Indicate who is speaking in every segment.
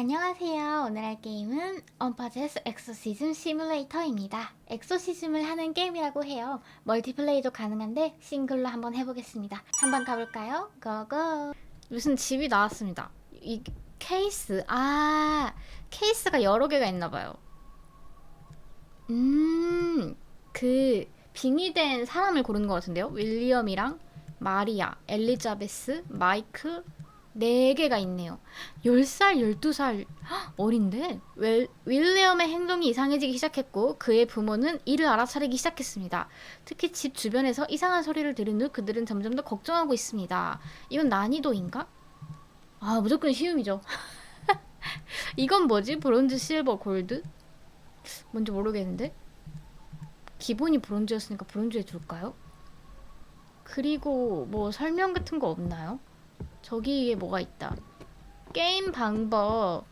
Speaker 1: 안녕하세요. 오늘 할 게임은 언파제스 엑소시즘 시뮬레이터입니다. 엑소시즘을 하는 게임이라고 해요. 멀티플레이도 가능한데 싱글로 한번 해보겠습니다. 한번 가볼까요? 고고! 무슨 집이 나왔습니다. 이 케이스, 아, 케이스가 여러 개가 있나봐요. 음, 그 빙의된 사람을 고르는 것 같은데요. 윌리엄이랑 마리아, 엘리자베스, 마이크, 네 개가 있네요. 10살, 12살 헉, 어린데 웰, 윌리엄의 행동이 이상해지기 시작했고 그의 부모는 이를 알아차리기 시작했습니다. 특히 집 주변에서 이상한 소리를 들은 후 그들은 점점 더 걱정하고 있습니다. 이건 난이도인가? 아 무조건 쉬움이죠. 이건 뭐지? 브론즈, 실버, 골드? 뭔지 모르겠는데 기본이 브론즈였으니까 브론즈에 둘까요? 그리고 뭐 설명 같은 거 없나요? 저기에 뭐가 있다. 게임 방법.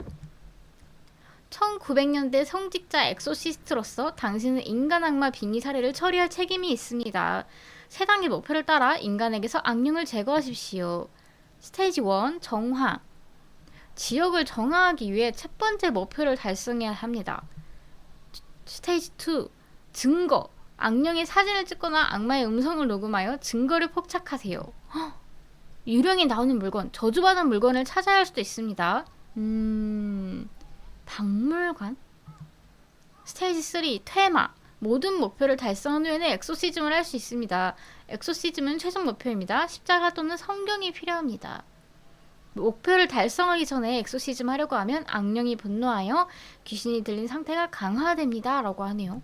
Speaker 1: 1900년대 성직자 엑소시스트로서 당신은 인간 악마 빙의 사례를 처리할 책임이 있습니다. 세상의 목표를 따라 인간에게서 악령을 제거하십시오. 스테이지 1 정화. 지역을 정화하기 위해 첫 번째 목표를 달성해야 합니다. 스테이지 2 증거. 악령의 사진을 찍거나 악마의 음성을 녹음하여 증거를 포착하세요. 헉! 유령이 나오는 물건, 저주받은 물건을 찾아야 할 수도 있습니다. 음, 박물관? 스테이지 3, 테마. 모든 목표를 달성한 후에는 엑소시즘을 할 수 있습니다. 엑소시즘은 최종 목표입니다. 십자가 또는 성경이 필요합니다. 목표를 달성하기 전에 엑소시즘 하려고 하면 악령이 분노하여 귀신이 들린 상태가 강화됩니다. 라고 하네요.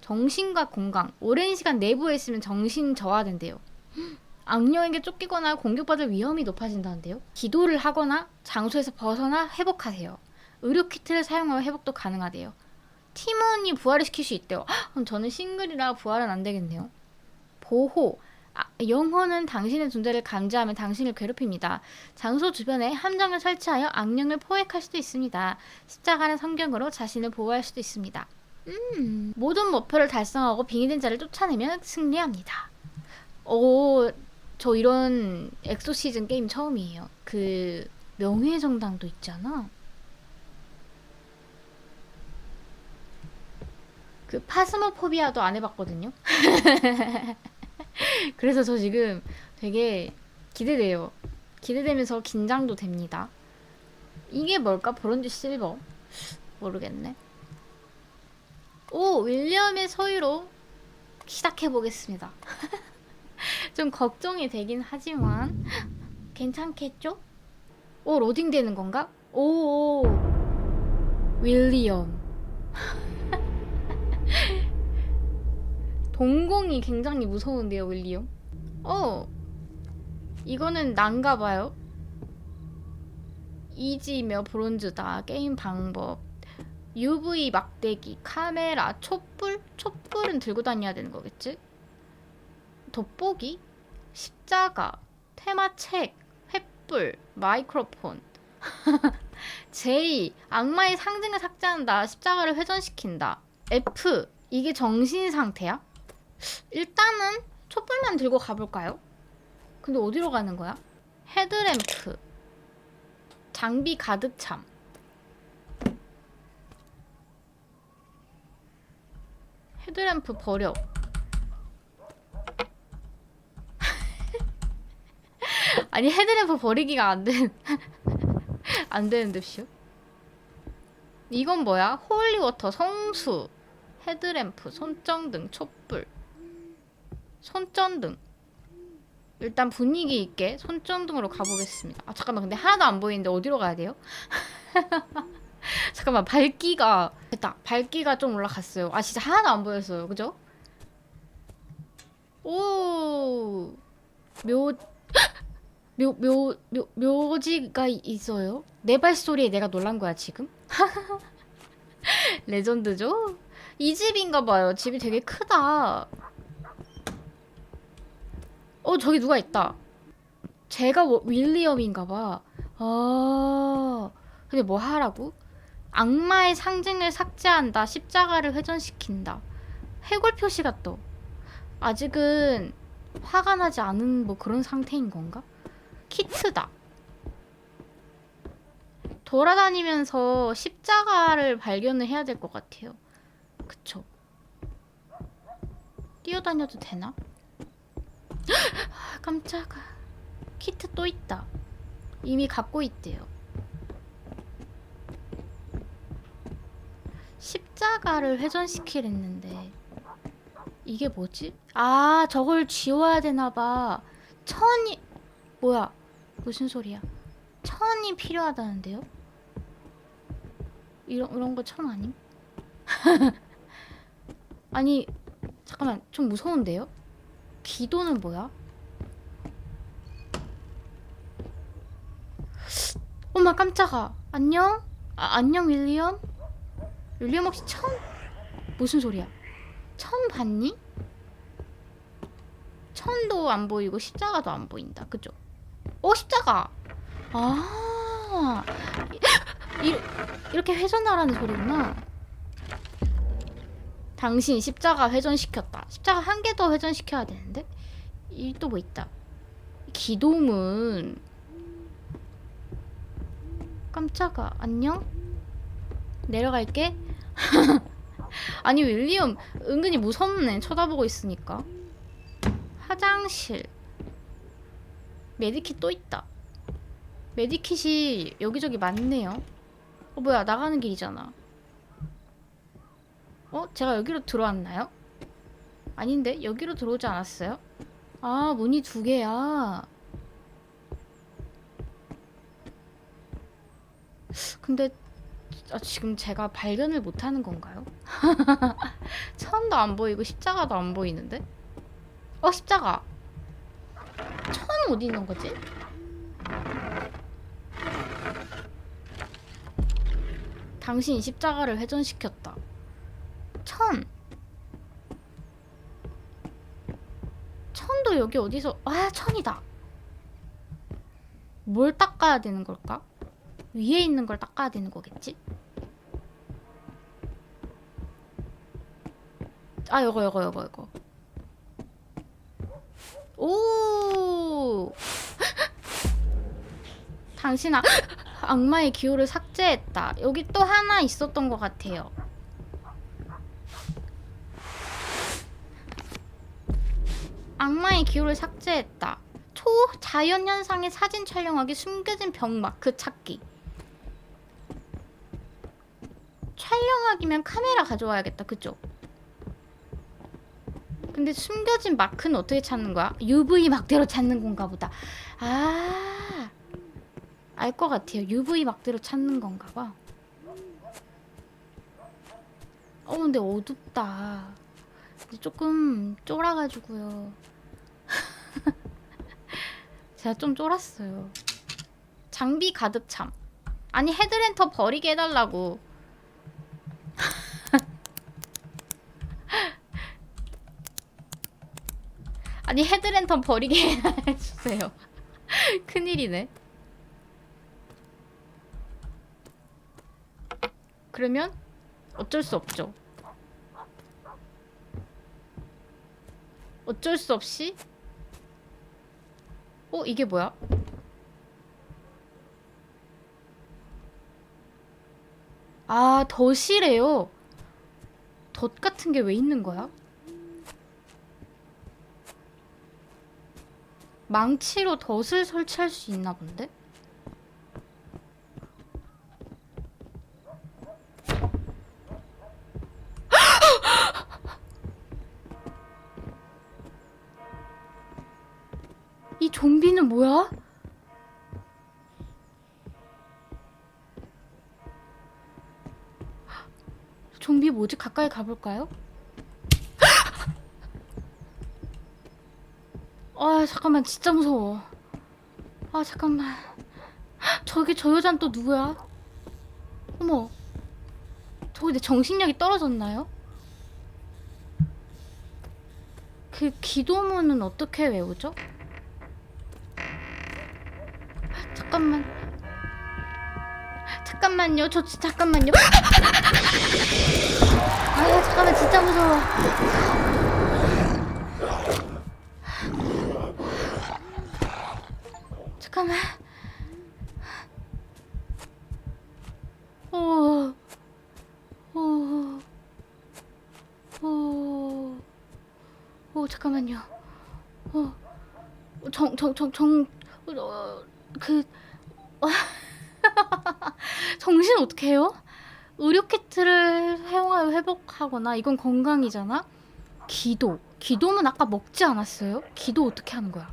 Speaker 1: 정신과 건강. 오랜 시간 내부에 있으면 정신 저하된대요. 악령에게 쫓기거나 공격받을 위험이 높아진다는데요. 기도를 하거나 장소에서 벗어나 회복하세요. 의료 키트를 사용하여 회복도 가능하대요. 팀원이 부활을 시킬 수 있대요. 헉, 그럼 저는 싱글이라 부활은 안 되겠네요. 보호. 아, 영혼은 당신의 존재를 감지하면 당신을 괴롭힙니다. 장소 주변에 함정을 설치하여 악령을 포획할 수도 있습니다. 십자가는 성경으로 자신을 보호할 수도 있습니다. 음, 모든 목표를 달성하고 빙의된 자를 쫓아내면 승리합니다. 오, 저 이런 엑소시즌 게임 처음이에요. 그 명예의 정당도 있잖아. 그 파스모포비아도 안 해봤거든요. 그래서 저 지금 되게 기대돼요. 기대되면서 긴장도 됩니다. 이게 뭘까? 브론즈 실버? 모르겠네. 오, 윌리엄의 서유로 시작해보겠습니다. 좀 걱정이 되긴 하지만 괜찮겠죠? 오 로딩 되는 건가? 오, 오. 윌리엄 동공이 굉장히 무서운데요 윌리엄 어 이거는 난가 봐요 이지며 브론즈다 게임 방법 UV 막대기 카메라 촛불 촛불은 들고 다녀야 되는 거겠지? 돋보기, 십자가, 테마책, 횃불, 마이크로폰. J. 악마의 상징을 삭제한다. 십자가를 회전시킨다. F. 이게 정신 상태야? 일단은 촛불만 들고 가볼까요? 근데 어디로 가는 거야? 헤드램프. 장비 가득 참. 헤드램프 버려. 아니 헤드램프 버리기가 안 되는 안 되는데쇼? 이건 뭐야? 홀리워터, 성수, 헤드램프, 손전등, 촛불, 손전등. 일단 분위기 있게 손전등으로 가보겠습니다. 아 잠깐만 근데 하나도 안 보이는데 어디로 가야 돼요? 잠깐만 밝기가 됐다. 밝기가 좀 올라갔어요. 아 진짜 하나도 안 보였어요. 그죠? 오 묘. 묘, 묘, 묘, 묘지가 있어요? 내 발소리에 내가 놀란 거야, 지금? 레전드죠? 이 집인가 봐요. 집이 되게 크다. 어, 저기 누가 있다. 제가 워- 윌리엄인가 봐. 아, 근데 뭐 하라고? 악마의 상징을 삭제한다. 십자가를 회전시킨다. 해골 표시가 떠. 아직은 화가 나지 않은 뭐 그런 상태인 건가? 키트다. 돌아다니면서 십자가를 발견을 해야 될 것 같아요. 그쵸? 뛰어다녀도 되나? 아, 깜짝아. 키트 또 있다. 이미 갖고 있대요. 십자가를 회전시키랬는데 이게 뭐지? 아 저걸 지워야 되나봐. 천이 뭐야? 무슨 소리야? 천이 필요하다는데요? 이런 이런 거 천 아님? 아니 잠깐만 좀 무서운데요? 기도는 뭐야? 엄마 깜짝아 안녕? 아, 안녕 윌리엄? 윌리엄 혹시 천 무슨 소리야? 천 봤니? 천도 안 보이고 십자가도 안 보인다 그죠? 어 십자가 아. 이, 이렇게 회전하라는 소리구나. 당신 십자가 회전시켰다. 십자가 한 개 더 회전시켜야 되는데? 이 또 뭐 있다. 기도문. 깜짝아. 안녕? 내려갈게. 아니 윌리엄 은근히 무섭네. 쳐다보고 있으니까. 화장실 메디킷 또 있다 메디킷이 여기저기 많네요 어 뭐야 나가는 길이잖아 어 제가 여기로 들어왔나요? 아닌데 여기로 들어오지 않았어요? 아 문이 두 개야 근데 아, 지금 제가 발견을 못하는 건가요? 천도 안 보이고 십자가도 안 보이는데? 어 십자가 천은 어디 있는 거지? 당신이 십자가를 회전시켰다 천 천도 여기 어디서 아 천이다 뭘 닦아야 되는 걸까? 위에 있는 걸 닦아야 되는 거겠지? 아 요거 요거 요거 요거 오. 당신아 악마의 기호를 삭제했다. 여기 또 하나 있었던 것 같아요. 악마의 기호를 삭제했다. 초자연현상의 사진 촬영하기 숨겨진 병마크 찾기. 촬영하기면 카메라 가져와야겠다. 그죠? 근데 숨겨진 마크는 어떻게 찾는 거야? UV 막대로 찾는 건가 보다. 아, 알 것 같아요. UV 막대로 찾는 건가 봐. 어, 근데 어둡다. 근데 조금 쫄아가지고요. 제가 좀 쫄았어요. 장비 가득 참. 아니 헤드랜턴 버리게 해달라고. 아니 헤드랜턴 버리게 해주세요. 큰일이네. 그러면 어쩔 수 없죠. 어쩔 수 없이 어 이게 뭐야? 아 덫이래요. 덫 같은 게 왜 있는 거야? 망치로 덫을 설치할 수 있나 본데? 이 좀비는 뭐야? 좀비 뭐지? 가까이 가볼까요? 아 잠깐만 진짜 무서워. 아 잠깐만. 저기 저 여잔 또 누구야? 어머. 저기 내 정신력이 떨어졌나요? 그 기도문은 어떻게 외우죠? 잠깐만. 잠깐만요. 저 진- 잠깐만요. 아 잠깐만. 진짜 무서워 잠깐만. 오, 오, 오, 오 잠깐만요. 오, 정, 정, 정, 정, 어, 그, 정신 어떻게 해요? 의료 키트를 사용하여 회복하거나 이건 건강이잖아. 기도, 기도는 아까 먹지 않았어요? 기도 어떻게 하는 거야?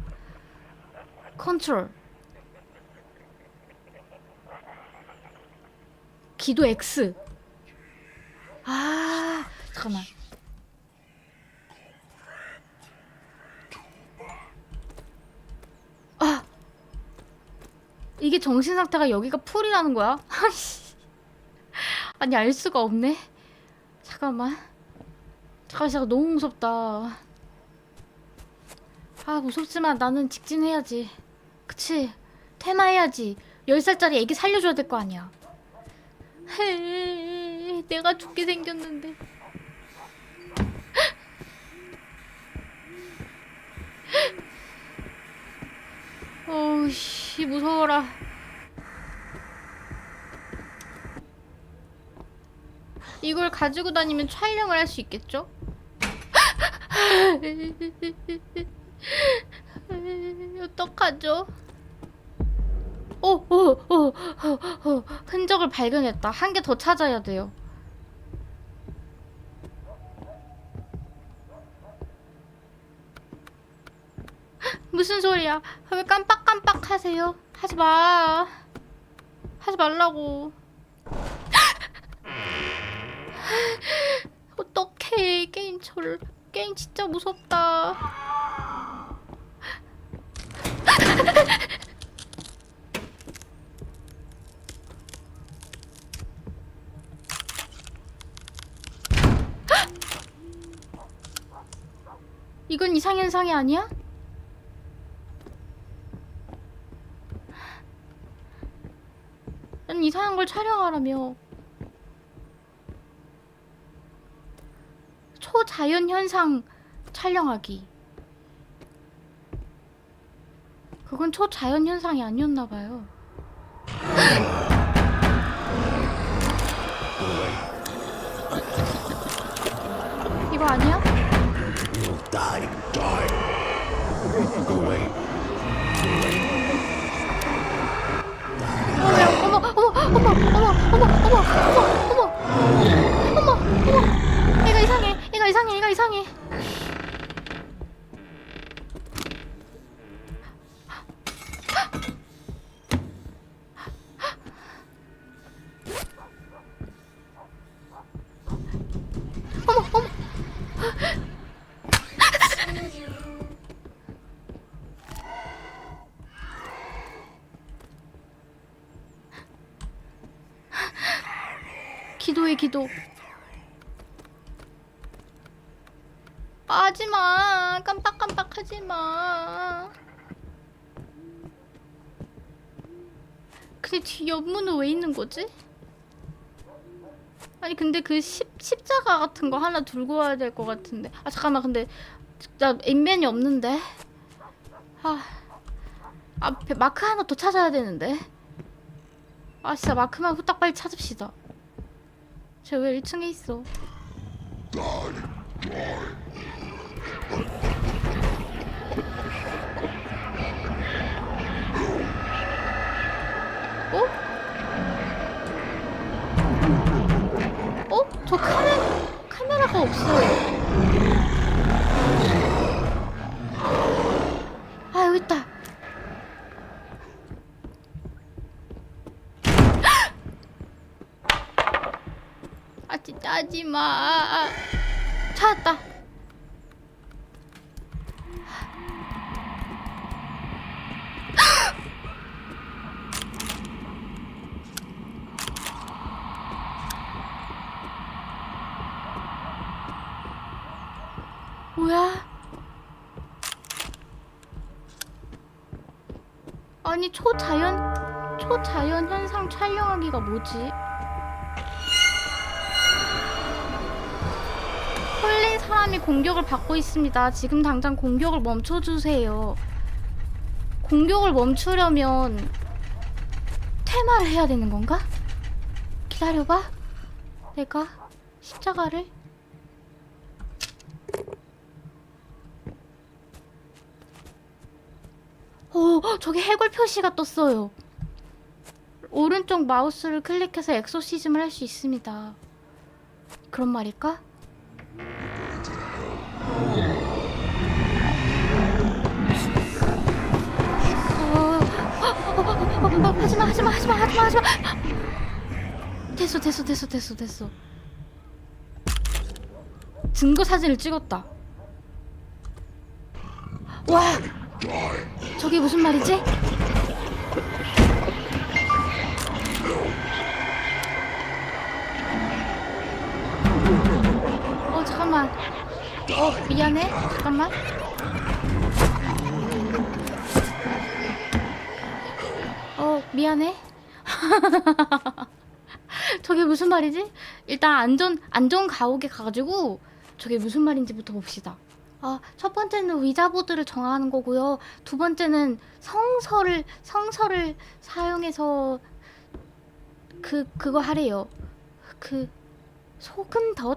Speaker 1: 컨트롤. 기도 X. 아, 잠깐만. 아, 이게 정신 상태가 여기가 풀이라는 거야? 아니 알 수가 없네. 잠깐만. 잠깐 잠깐 너무 무섭다. 아 무섭지만 나는 직진해야지. 그치? 퇴마해야지. 10살짜리 애기 살려줘야 될 거 아니야. 헤, 내가 죽게 생겼는데. 어우씨 무서워라. 이걸 가지고 다니면 촬영을 할 수 있겠죠? 어떡하죠? 오, 오, 오, 오, 오, 흔적을 발견했다. 한 개 더 찾아야 돼요. 무슨 소리야? 왜 깜빡깜빡 하세요? 하지 마. 하지 말라고. 어떡해. 게임 철. 게임 진짜 무섭다. 이건 이상현상이 아니야? 난 이상한 걸 촬영하라며. 초자연 현상 촬영하기. 그건 초자연 현상이 아니었나 봐요. 이거 아니야?
Speaker 2: Die. Die. Go away.
Speaker 1: 어머, 어머, 어머, 어머, 어머, 어머, 어머, 어머, 어머, 어머, 어머, 얘가 이상해, 얘가 이상해, 얘가 이상해. 기도해 기도. 하지마 깜빡깜빡 하지마. 근데 뒤 옆문은 왜 있는 거지? 아니 근데 그 십, 십자가 같은 거 하나 들고 와야 될 것 같은데 아 잠깐만 근데 나 인벤이 없는데 아 앞에 마크 하나 더 찾아야 되는데 아 진짜 마크만 후딱 빨리 찾읍시다 쟤 왜 1층에 있어? 어? 어? 저 카메, 카메라가 없어요. 아, 여기 있다. 아, 진짜 하지 마. 찾았다. 뭐야? 아니 초자연 초자연 현상 촬영하기가 뭐지? 홀린 사람이 공격을 받고 있습니다. 지금 당장 공격을 멈춰주세요. 공격을 멈추려면 퇴마를 해야 되는 건가? 기다려봐. 내가 십자가를 오, 저기 해골 표시가 떴어요. 오른쪽 마우스를 클릭해서 엑소시즘을 할 수 있습니다. 그런 말일까? 어, 어, 어, 어, 하지마 하지마 하지마 하지마 하지마 됐어 됐어 됐어 됐어 됐어 증거 사진을 찍었다 와 저게 무슨 말이지? 어 잠깐만 어 미안해 잠깐만 어 미안해 저게 무슨 말이지? 일단 안전 안전 가옥에 가가지고 저게 무슨 말인지부터 봅시다. 아, 첫 번째는 위자보드를 정하는 거고요. 두 번째는 성서를 성서를 사용해서 그 그거 하래요. 그 소금 덧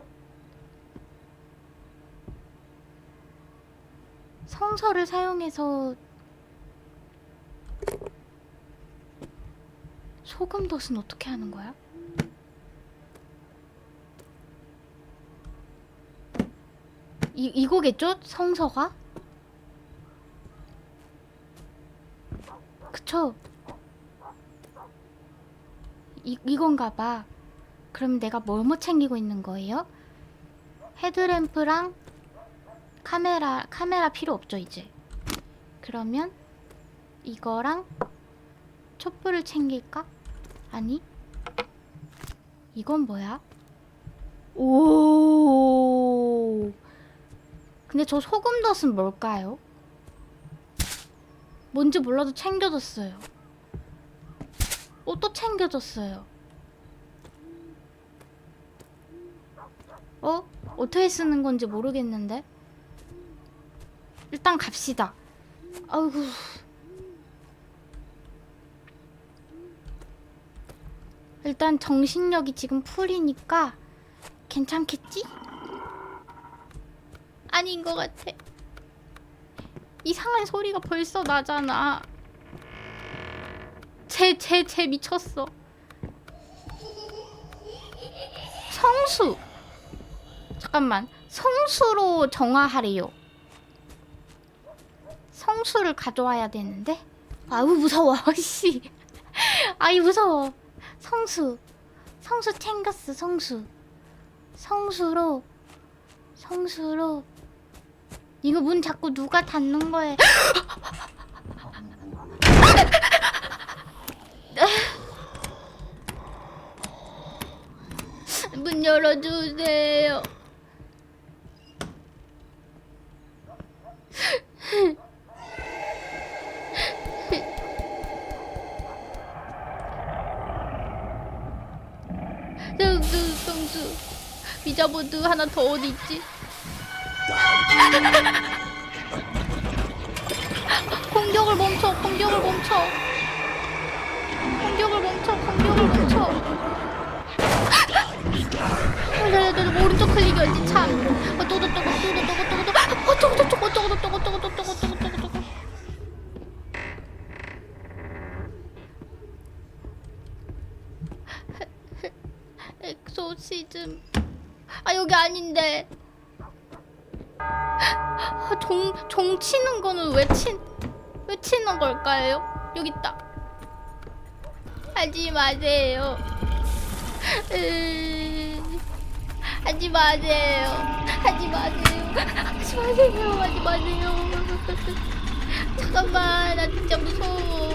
Speaker 1: 성서를 사용해서 소금 덧은 어떻게 하는 거야? 이 이거겠죠? 성서가? 그쵸? 이 이건가 봐. 그럼 내가 뭐뭐 챙기고 있는 거예요? 헤드램프랑 카메라 카메라 필요 없죠 이제. 그러면 이거랑 촛불을 챙길까? 아니. 이건 뭐야? 오. 근데 저 소금 덧은 뭘까요? 뭔지 몰라도 챙겨줬어요. 어, 또 챙겨줬어요. 어? 어떻게 쓰는 건지 모르겠는데? 일단 갑시다. 아이고. 일단 정신력이 지금 풀이니까 괜찮겠지? 아닌 것 같아. 이상한 소리가 벌써 나잖아. 쟤, 쟤, 쟤 미쳤어. 성수. 잠깐만. 성수로 정화하래요. 성수를 가져와야 되는데? 아우, 무서워. 씨. 아이, 무서워. 성수. 성수 챙겼어, 성수. 성수로. 성수로. 이거 문 자꾸 누가 닫는 거예요? 문 열어주세요. 더 어디 있지? 공격을 멈춰 공격을 멈춰. 공격을 멈춰 공격을 멈춰. 내가 오른쪽 클릭이었지 참 걸까요? 여기 있다. 하지 마세요. 으, 하지 마세요. 하지 마세요. 하지 마세요. 하지 마세요. 잠깐만, 나 진짜 무서워.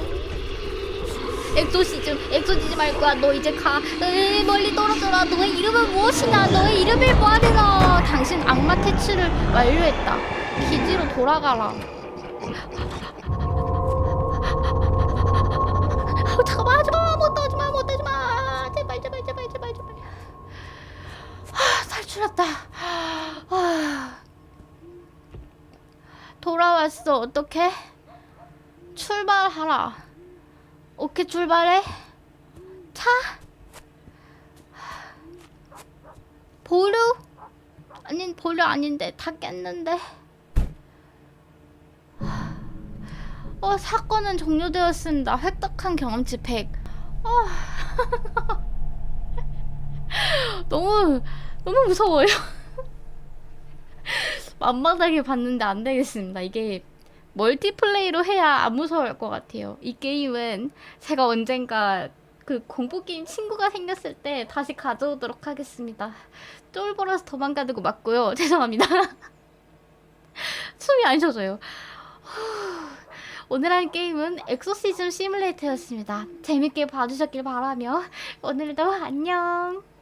Speaker 1: 엑소시즘, 엑소시즘 할 거야. 너 이제 가. 으, 멀리 떨어져라. 너의 이름은 무엇이냐? 너의 이름을 뭐하리라. 당신 악마 퇴치를 완료했다. 기지로 돌아가라. 아우, 잠깐만 하지마. 못 하지마. 못 하지마. 제발, 제발, 제발, 제발, 제발. 하, 탈출했다. 하. 돌아왔어. 어떡해? 출발하라. 오케이 출발해. 차. 보류? 아닌 보류 아닌데 다 깼는데. 어, 사건은 종료되었습니다. 획득한 경험치 100. 어. 너무 너무 무서워요. 만만하게 봤는데 안 되겠습니다. 이게 멀티플레이로 해야 안 무서울 것 같아요. 이 게임은 제가 언젠가 그 공포 게임 친구가 생겼을 때 다시 가져오도록 하겠습니다. 쫄보라서 도망가는 거 맞고요. 죄송합니다. 숨이 안 쉬어져요. 오늘 한 게임은 엑소시즘 시뮬레이터였습니다. 재밌게 봐주셨길 바라며 오늘도 안녕.